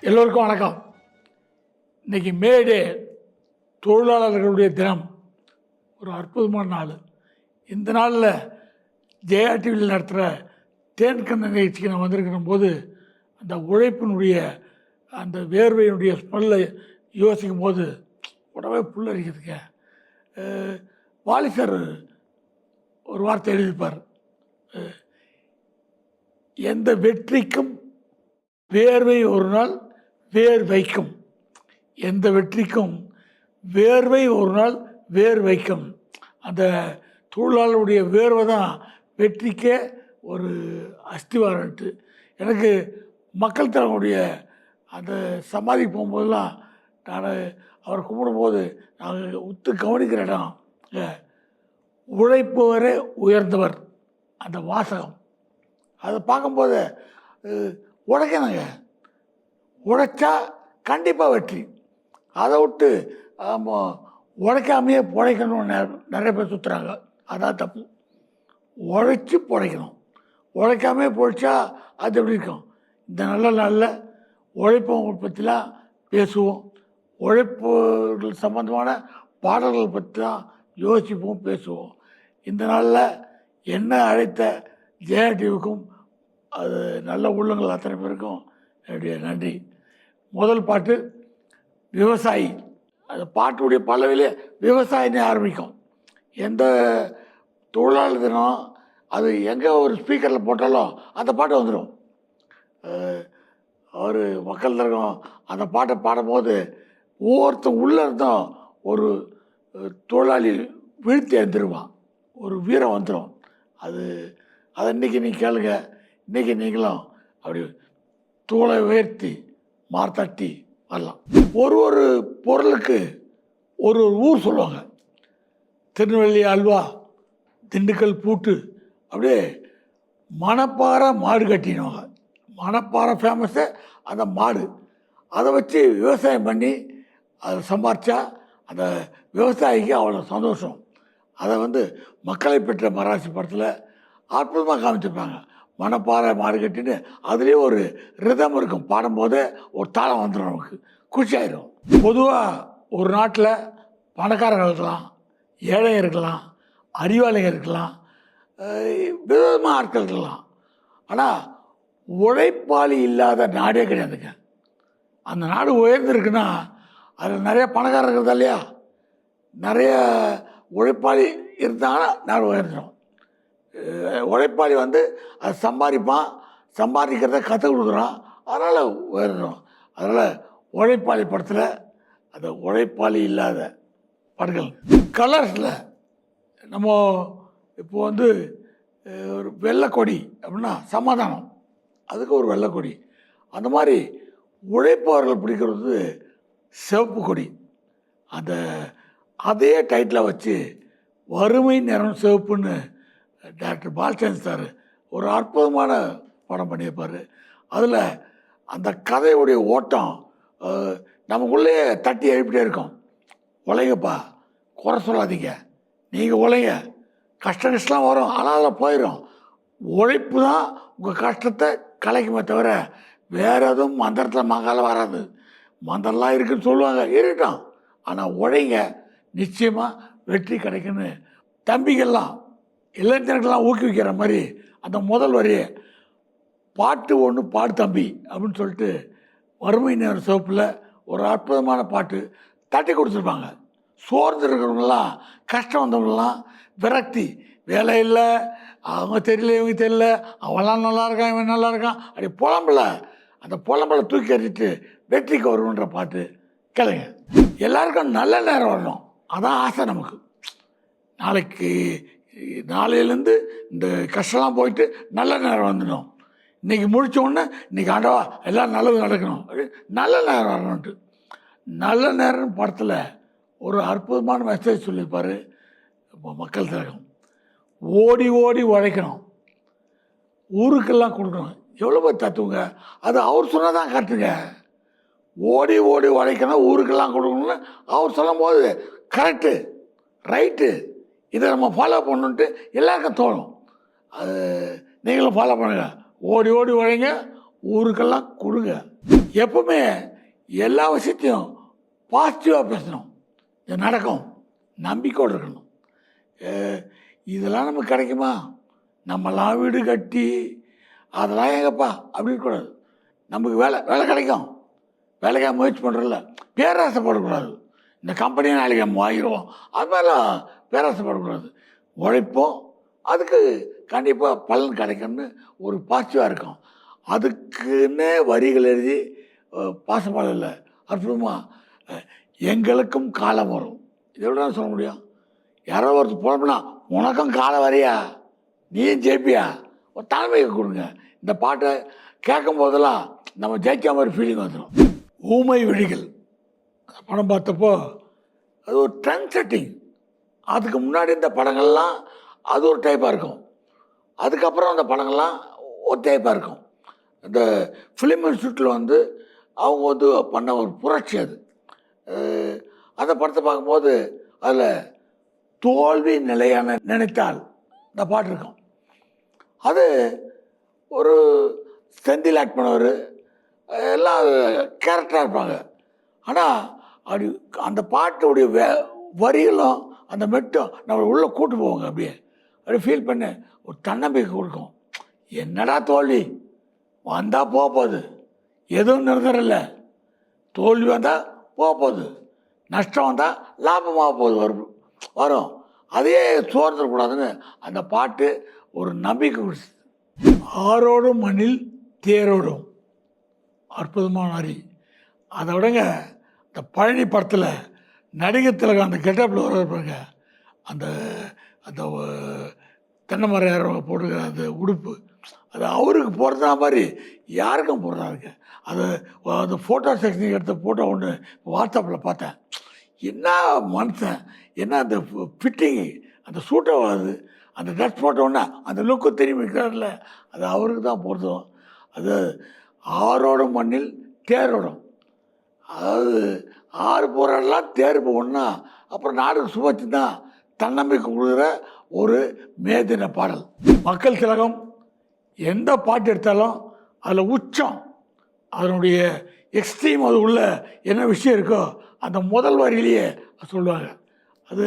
எல்லோருக்கும் வணக்கம். இன்னைக்கு மேடே தொழிலாளர்களுடைய தினம். ஒரு அற்புதமான நாள். இந்த நாளில் ஜெயா டிவியில் நடத்துகிற தேன்கண்ண நிகழ்ச்சிக்கு நான் வந்திருக்கிற போது அந்த உழைப்பினுடைய அந்த வேர்வையினுடைய ஸ்மெல்லை யோசிக்கும் போது உடவே புல்லரிக்குதுங்க வாலிசர் ஒரு வார்த்தை எழுதியிருப்பார். எந்த வெற்றிக்கும் வேர்வை ஒரு நாள் வேர் வைக்கும் எந்த வெற்றிக்கும் வேர்வை ஒரு நாள் வேர் வைக்கும் அந்த தொழிலாளருடைய வேர்வை தான் வெற்றிக்கே ஒரு அஸ்திவாரன்ட்டு எனக்கு மக்கள் தலைவனுடைய அந்த சமாதி போகும்போதெல்லாம் நான் அவர் கும்பிடும்போது நாங்கள் உத்து கவனிக்கிற இடம் உழைப்பவரே உயர்ந்தவர் அந்த வாசகம். அதை பார்க்கும்போது உழைக்கணுங்க உழைச்சா கண்டிப்பாக வெற்றி. அதை விட்டு ஆமாம் உழைக்காமையே பிழைக்கணும்னு நெ- நிறைய பேர் சுற்றுறாங்க அதான் தப்பு. உழைச்சி பிழைக்கணும் உழைக்காமே பிழைச்சா அது எப்படி இருக்கும்? இந்த நல்ல நாளில் உழைப்பவங்க பற்றிலாம் பேசுவோம். உழைப்புகள் சம்பந்தமான பாடல்கள் பற்றி தான் யோசிப்போம் பேசுவோம். இந்த நாளில் என்ன அழைத்த ஜெயா டிவிக்கும் அது நல்ல உள்ளங்கள் அத்தனை பேருக்கும் என்னுடைய நன்றி. முதல் பாட்டு விவசாயி. அந்த பாட்டுடைய பல்லவிலே விவசாயினே ஆரம்பிக்கும். எந்த தொழிலாளர் தினம் அது எங்கே ஒரு ஸ்பீக்கரில் போட்டாலும் அந்த பாட்டு வந்துடும் அவர் மக்கள் திலகம் அந்த பாட்டை பாடும்போது ஒவ்வொருத்தன் உள்ளே இருந்தும் ஒரு தொழிலாளி வீழ்த்தி எழுந்துருவான். ஒரு வீரம் வந்துடும் அது அதை இன்றைக்கி நீ கேளுங்க. இன்றைக்கி நீங்களும் அப்படி தோலை உயர்த்தி மார்த்தட்டி வரலாம். ஒரு ஒரு பொருளுக்கு ஒரு ஒரு ஊர் சொல்லுவாங்க. திருநெல்வேலி அல்வா திண்டுக்கல் பூட்டு அப்படியே மணப்பாறை மாடு கட்டினுவாங்க மணப்பாறை ஃபேமஸு அந்த மாடு. அதை வச்சு விவசாயம் பண்ணி அதை சம்பாரித்தா அந்த விவசாயிக்கு அவ்வளோ சந்தோஷம். அதை வந்து மக்களை பெற்ற மராசி படத்தில் அற்புதமாக காமிச்சிருப்பாங்க. மணப்பாறை மாடு கட்டின்னு ஒரு ரிதம் இருக்கும். பாடும்போதே ஒரு தாளம் வந்துடும் நமக்கு. குஷியாயிரும். பொதுவாக ஒரு நாட்டில் பணக்காரங்க இருக்கலாம் ஏழை இருக்கலாம் அறிவாளிங்க இருக்கலாம் விதவிதமாக ஆட்கள் இருக்கலாம். ஆனால் உழைப்பாளி இல்லாத நாடே கிடையாதுங்க. அந்த நாடு உயர்ந்திருக்குன்னா அதில் நிறைய பணக்காரர் இருக்கிறதா இல்லையா? நிறைய உழைப்பாளி இருந்தாங்கன்னா நாடு உயர்ந்துடும் உழைப்பாளி வந்து அது சம்பாதிப்பான். சம்பாதிக்கிறத கற்றுக் கொடுக்குறான். அதனால் உயர்ந்துடும் அதனால் உழைப்பாளி படத்தில் அந்த உழைப்பாளி இல்லாத படங்கள். கலர்ஸில் நம்ம இப்போ வந்து ஒரு வெள்ளைக்கொடி அப்படின்னா சமாதானம். அதுக்கு ஒரு வெள்ளைக்கொடி அந்த மாதிரி உழைப்பவர்கள் பிடிக்கிறது சிவப்பு கொடி. அந்த அதே டைட்டில் வச்சு வறுமை நிறம் சிவப்புன்னு டாக்டர் பாலச்சந்திர சார் ஒரு அற்புதமான படம் பண்ணியிருப்பார். அதில் அந்த கதையுடைய ஓட்டம் நமக்குள்ளேயே தட்டி எழுப்பிட்டே இருக்கும். உழைங்கப்பா குறை சொல்லாதீங்க. நீங்கள் உழைங்க. கஷ்ட கஷ்டம் வரும் ஆனால் போயிடும் உழைப்பு தான் உங்கள் கஷ்டத்தை கலைக்குமே தவிர வேறு எதுவும் மந்திரத்தில் மங்கால வராது. மந்திரம்லாம் இருக்குன்னு சொல்லுவாங்க. இருக்கட்டும். ஆனால் உழைங்க. நிச்சயமாக வெற்றி கிடைக்குன்னு தம்பிகள்லாம் இளைஞர்கள்லாம் ஊக்குவிக்கிற மாதிரி அந்த முதல் வரையே பாட்டு ஒன்று பாடு தம்பி அப்படின்னு சொல்லிட்டு வறுமை நேர சிவப்பில் ஒரு அற்புதமான பாட்டு தட்டி கொடுத்துருப்பாங்க. சோர்ந்து இருக்கிறவங்களாம் கஷ்டம் வந்தவங்களாம் விரக்தி. வேலை இல்லை அவங்க தெரியல இவங்க தெரியல அவன்லாம் நல்லா இருக்கான் இவன் நல்லா இருக்கான் அப்படி புலம்பல. அந்த புலம்பலை தூக்கி எறிட்டு வெற்றிக்கு வருவன்ற பாட்டு கேளுங்க. எல்லாருக்கும் நல்ல நேரம் வரணும். அதான் ஆசை நமக்கு. நாளைக்கு நாளையிலேருந்து இந்த கஷ்டம்லாம் போயிட்டு நல்ல நேரம் வந்துடும். இன்றைக்கி முடித்தோடனே இன்றைக்கி ஆண்டவா எல்லாம் நல்லது நடக்கணும். நல்ல நேரம் வரணுன்ட்டு நல்ல நேரம் படத்தில் ஒரு அற்புதமான மெசேஜ் சொல்லியிருப்பார். இப்போ மக்கள் திலகம் ஓடி ஓடி உழைக்கணும். ஊருக்கெல்லாம் கொடுக்கணும். எவ்வளோ பேர் தத்துவங்க? அது அவர் சொன்னால் தான் கரெக்டுங்க ஓடி ஓடி உழைக்கணும் ஊருக்கெல்லாம் கொடுக்கணும்னு அவர் சொல்லும்போது கரெக்டு ரைட்டு இதை நம்ம ஃபாலோ பண்ணணுன்ட்டு எல்லாருக்கும் தோணும். அது நீங்களும் ஃபாலோ பண்ணுங்கள் ஓடி ஓடி உழைங்க. ஊருக்கெல்லாம் கொடுங்க. எப்பவுமே எல்லா விஷயத்தையும் பாசிட்டிவாக பேசணும். இது நடக்கும். நம்பிக்கையோடு இருக்கணும். இதெல்லாம் நமக்கு கிடைக்குமா? நம்மலாம் வீடு கட்டி அதெல்லாம் எங்கப்பா அப்படி கூடாது நமக்கு வேலை வேலை கிடைக்கும். வேலைக்காக முயற்சி பண்ணுறதில்ல பேராசைப்படக்கூடாது. இந்த கம்பெனியை நாளைக்கு நம்ம வாங்கிடுவோம். அது மாதிரிலாம் பேராசைப்படக்கூடாது உழைப்போம். அதுக்கு கண்டிப்பாக பலன் கிடைக்கும்னு ஒரு பாசிட்டிவாக இருக்கும். அதுக்குன்னே வரிகள் எழுதி பாசமாக இல்லை அற்புதமாக எங்களுக்கும் காலம் வரும். இதை விட சொல்ல முடியும். யாரோ ஒருத்தர் போனோம்னா உனக்கும் காலம் வரையா? நீயும் ஜெயிப்பியா? ஒரு தலைமையை கொடுங்க. இந்த பாட்டை கேட்கும் போதெல்லாம் நம்ம ஜெயிக்காம மாதிரி ஃபீலிங் வந்துடும் ஊமை விழிகள். படம் பார்த்தப்போ அது ஒரு ட்ரெண்ட் செட்டிங் அதுக்கு முன்னாடி இந்த படங்கள்லாம் அது ஒரு டைப்பாக இருக்கும். அதுக்கப்புறம் அந்த படங்கள்லாம் ஒரு டைப்பாக இருக்கும். இந்த ஃபிலிம் இன்ஸ்டியூட்டில் வந்து அவங்க வந்து பண்ண ஒரு புரட்சி அது. அந்த படத்தை பார்க்கும்போது அதில் தோல்வி நிலையான நினைத்தால் இந்த பாட்டு இருக்கும். அது ஒரு செந்தில் ஆக்ட் பண்ணவர் எல்லாம் கேரக்டராக இருப்பாங்க. ஆனால் அப்படி அந்த பாட்டுடைய வே வரிகளும் அந்த மெட்டும் நம்மளை உள்ளே கூட்டு போவாங்க அப்படியே. அப்படியே ஃபீல் பண்ணி ஒரு தன்னம்பிக்கை கொடுக்கும். என்னடா தோல்வி? வந்தால் போக போகுது எதுவும் நிரந்தரம் இல்லை தோல்வி வந்தால் போக போகுது நஷ்டம் வந்தால் லாபமாக போகுது வரும் வரும். அதையே சோர்ந்துடக்கூடாதுன்னு அந்த பாட்டு ஒரு நம்பிக்கை கொடுத்து. ஆரோடும் மண்ணில் தேரோடும். அற்புதமான வரி அதை விடங்க. இந்த பழனி படத்தில் நடிகர் திலகம் அந்த கெட்டப்பில் வர பாருங்க. அந்த அந்த தென்னை மரம் போடுகிற போட்டுக்கிற அந்த உடுப்பு. அது அவருக்கு போடுறதா மாதிரி யாருக்கும் போடுறாருங்க. இருக்கு அது அந்த ஃபோட்டோ செக்ஷன் எடுத்த ஃபோட்டோ ஒன்று வாட்ஸ்அப்பில் பார்த்தேன். என்ன மனுஷன் என்ன அந்த ஃபிட்டிங்கு அந்த சூட்டை வருது அந்த ட்ரெஸ் போட்டோன்னே அந்த லுக்கு திரும்பி இருக்கிறார்ல அது அவருக்கு தான் பொருத்தம் அது ஆரோடும் மண்ணில் தேரோடும். அதாவது ஆறு போராடலாம் தேர் ஒன்றா அப்புறம் நாடு சுபத்து தான் தன்னம்பிக்கை கொடுக்குற ஒரு மேதின பாடல். மக்கள் திலகம் எந்த பாட்டு எடுத்தாலும் அதில் உச்சம் அதனுடைய எக்ஸ்ட்ரீம் அது உள்ள என்ன விஷயம் இருக்கோ அந்த முதல் வரியிலேயே சொல்லுவாங்க. அது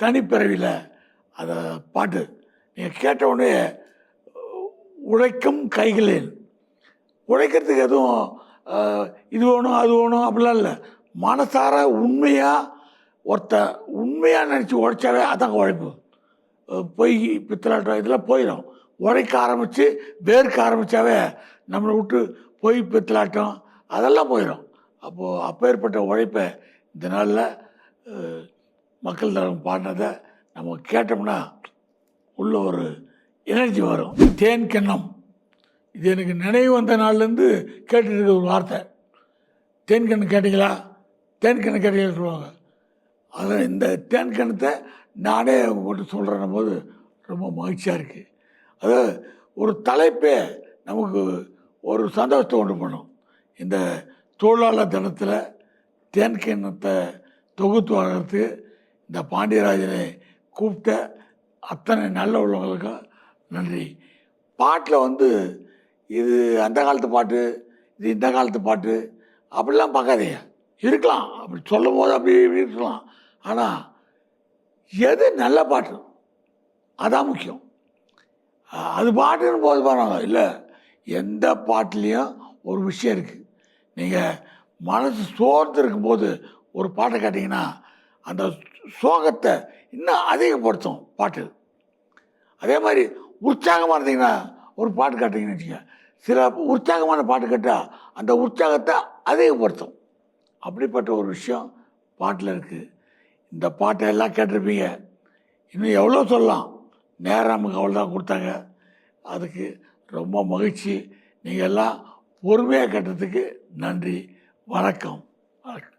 தனிப்பிறவியில் அந்த பாட்டு. நீங்கள் கேட்ட உடனே உழைக்கும் கைகளில். உழைக்கிறதுக்கு எதுவும் இது வேணும் அது வேணும் அப்படிலாம் இல்லை. மனசார உண்மையாக ஒருத்த உண்மையாக நினச்சி உழைச்சாவே அதாங்க உழைப்பு. பொய் பித்தலாட்டம் இதெல்லாம் போயிடும். உழைக்க ஆரம்பித்து வேர்க்க ஆரம்பித்தாவே நம்மளை விட்டு பொய் பித்தலாட்டம் அதெல்லாம் போயிடும். அப்போது அப்பேற்பட்ட உழைப்பை இந்த நாளில் மக்கள் தரம் பாடினதை நம்ம கேட்டோம்னா உள்ள ஒரு எனர்ஜி வரும். தேன் கிண்ணம். இது எனக்கு நினைவு வந்த நாள்லேருந்து கேட்டுட்டு ஒரு வார்த்தை. தேன் கண்ணு கேட்டிங்களா? தேன் கண்ணு கேட்டீங்கன்னு சொல்லுவாங்க. அதில் இந்த தேன்கணத்தை நானே போட்டு சொல்கிறேன் போது ரொம்ப மகிழ்ச்சியாக இருக்குது அது ஒரு தலைப்பே நமக்கு ஒரு சந்தோஷத்தை உண்டு பண்ணும். இந்த தொழிலாளர் தினத்தில் தேன்கிணத்தை தொகுத்து வளர்த்து இந்த பாண்டியராஜனை கூப்பிட்ட அத்தனை நல்ல உள்ளவங்களுக்கும் நன்றி. பாட்டில் வந்து இது அந்த காலத்து பாட்டு இது இந்த காலத்து பாட்டு அப்படிலாம் பார்க்காதீங்க. இருக்கலாம். அப்படி சொல்லும் போது அப்படி இப்படி இருக்கலாம். ஆனால் எது நல்ல பாட்டு? அதான் முக்கியம். அது பாட்டுன்னு போது பாருங்க. இல்லை எந்த பாட்டுலேயும் ஒரு விஷயம் இருக்குது நீங்கள் மனசு சோர்ந்து இருக்கும்போது ஒரு பாட்டை கேட்டிங்கன்னா அந்த சோகத்தை இன்னும் அதிகப்படுத்தும் பாட்டு. அதே மாதிரி உற்சாகமாக இருந்தீங்கன்னா ஒரு பாட்டு கேட்டிங்கன்னு வச்சுக்கோங்க. சில உற்சாகமான பாட்டு கேட்டால் அந்த உற்சாகத்தை அதிகப்படுத்தும். அப்படிப்பட்ட ஒரு விஷயம் பாட்டில் இருக்குது இந்த பாட்டை எல்லாம் கேட்டிருப்பீங்க. இன்னும் எவ்வளோ சொல்லலாம். நேரம் நமக்கு அவ்வளோதான் கொடுத்தாங்க. அதுக்கு ரொம்ப மகிழ்ச்சி. நீங்கள் எல்லாம் பொறுமையாக கேட்டதுக்கு நன்றி. வணக்கம். வணக்கம்.